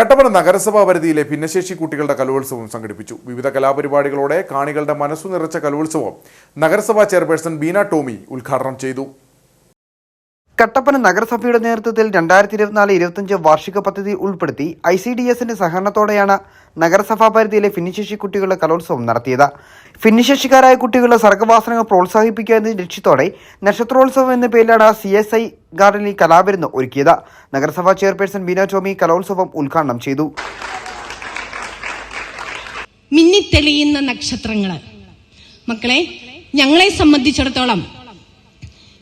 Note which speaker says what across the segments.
Speaker 1: കട്ടപ്പന നഗരസഭാ പരിധിയിലെ ഭിന്നശേഷി കുട്ടികളുടെ കലോത്സവം സംഘടിപ്പിച്ചു. വിവിധ കലാപരിപാടികളോടെ കാണികളുടെ മനസ്സു നിറച്ച കലോത്സവം നഗരസഭാ ചെയർപേഴ്സൺ ബീന ടോമി ഉദ്ഘാടനം ചെയ്തു.
Speaker 2: കട്ടപ്പന നഗരസഭയുടെ നേതൃത്വത്തിൽ രണ്ടായിരത്തി ഇരുപത്തിനാല് ഇരുപത്തിയഞ്ച് വാർഷിക പദ്ധതി ഉൾപ്പെടുത്തി ഐ സി ഡി എസിന്റെ സഹകരണത്തോടെയാണ് നഗരസഭാ പരിധിയിലെ ഭിന്നശേഷി കുട്ടികളുടെ കലോത്സവം നടത്തിയത്. ഭിന്നശേഷിക്കാരായ കുട്ടികളുടെ സർഗവാസനകൾ പ്രോത്സാഹിപ്പിക്കുക എന്ന ലക്ഷ്യത്തോടെ നക്ഷത്രോത്സവം എന്ന പേരിലാണ് സി എസ് ഐ ഗാർഡനിൽ കലാവിരുന്ന് ഒരുക്കിയത്. നഗരസഭാ ചെയർപേഴ്സൺ ബീന ടോമി കലോത്സവം ഉദ്ഘാടനം ചെയ്തു.
Speaker 3: മിന്നിത്തെളിയുന്ന നക്ഷത്രങ്ങൾ മക്കളെ ഞങ്ങളെ സംബന്ധിച്ചിടത്തോളം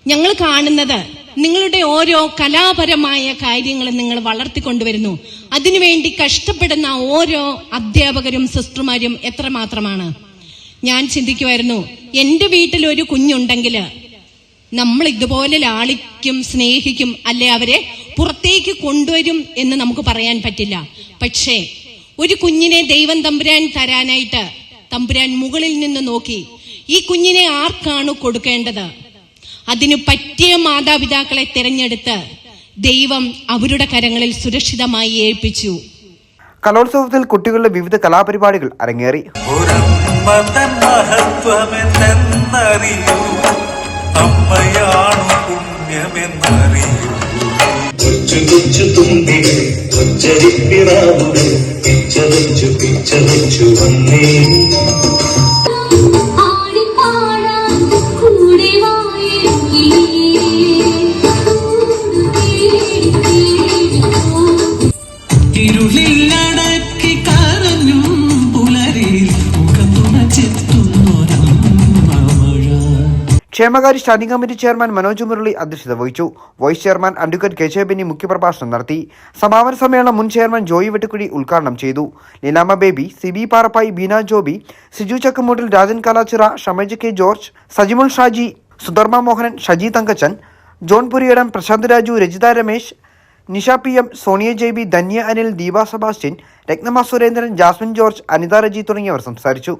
Speaker 3: ഞങ്ങൾ കാണുന്നത് നിങ്ങളുടെ ഓരോ കലാപരമായ കാര്യങ്ങൾ നിങ്ങൾ വളർത്തിക്കൊണ്ടുവരുന്നു. അതിനുവേണ്ടി കഷ്ടപ്പെടുന്ന ഓരോ അധ്യാപകരും സിസ്റ്റർമാരും എത്രമാത്രമാണ്. ഞാൻ ചിന്തിക്കുമായിരുന്നു എന്റെ വീട്ടിൽ ഒരു കുഞ്ഞുണ്ടെങ്കിൽ നമ്മൾ ഇതുപോലെ ലാളിക്കും സ്നേഹിക്കും അല്ലെ അവരെ? പുറത്തേക്ക് കൊണ്ടുവരും എന്ന് നമുക്ക് പറയാൻ പറ്റില്ല. പക്ഷേ ഒരു കുഞ്ഞിനെ ദൈവം തമ്പുരാൻ തരാനായിട്ട് തമ്പുരാൻ മുകളിൽ നിന്ന് നോക്കി ഈ കുഞ്ഞിനെ ആർക്കാണ് കൊടുക്കേണ്ടത്? അതിനു പറ്റിയ മാതാപിതാക്കളെ തിരഞ്ഞെടുത്ത് ദൈവം അവരുടെ കരങ്ങളിൽ സുരക്ഷിതമായി ഏൽപ്പിച്ചു.
Speaker 2: കലോത്സവത്തിൽ കുട്ടികളുടെ വിവിധ കലാപരിപാടികൾ അരങ്ങേറി.
Speaker 4: മഹത്വമെന്നറിയൂ. പുണ്യമെന്നറിയൂ
Speaker 5: കൊച്ചു കൊച്ചു തുമ്പികൾ കൊച്ചരിപ്പിറാവുകൾ പിച്ചവച്ചു പിച്ചവച്ചു വന്നേ.
Speaker 6: ആടിപ്പാടാൻ കൂടെ വായും.
Speaker 2: ക്ഷേമകാര്യ standing committee chairman Manoj Murali അധ്യക്ഷത വഹിച്ചു. Vice chairman advocate K J Benny മുഖ്യപ്രഭാഷണം നടത്തി. സമാപന സമ്മേളനം മുൻ ചെയർമാൻ ജോയി വെട്ടുക്കുഴി ഉദ്ഘാടനം ചെയ്തു. Leelama Baby C B Parappayi Beena Joby Siju Chakkamoottil Rajan Kalachira Shamej K George Sajimul Shaji Sudharma Mohanan Shaji Thankachan John Puriyadam Prashanth Raju Rajitha Ramesh Nisha P M Sonia J B Dhanya Anil Deepa Sebastian Rathnama Surendran Jasmine George Anitha Reji തുടങ്ങിയവർ സംസാരിച്ചു.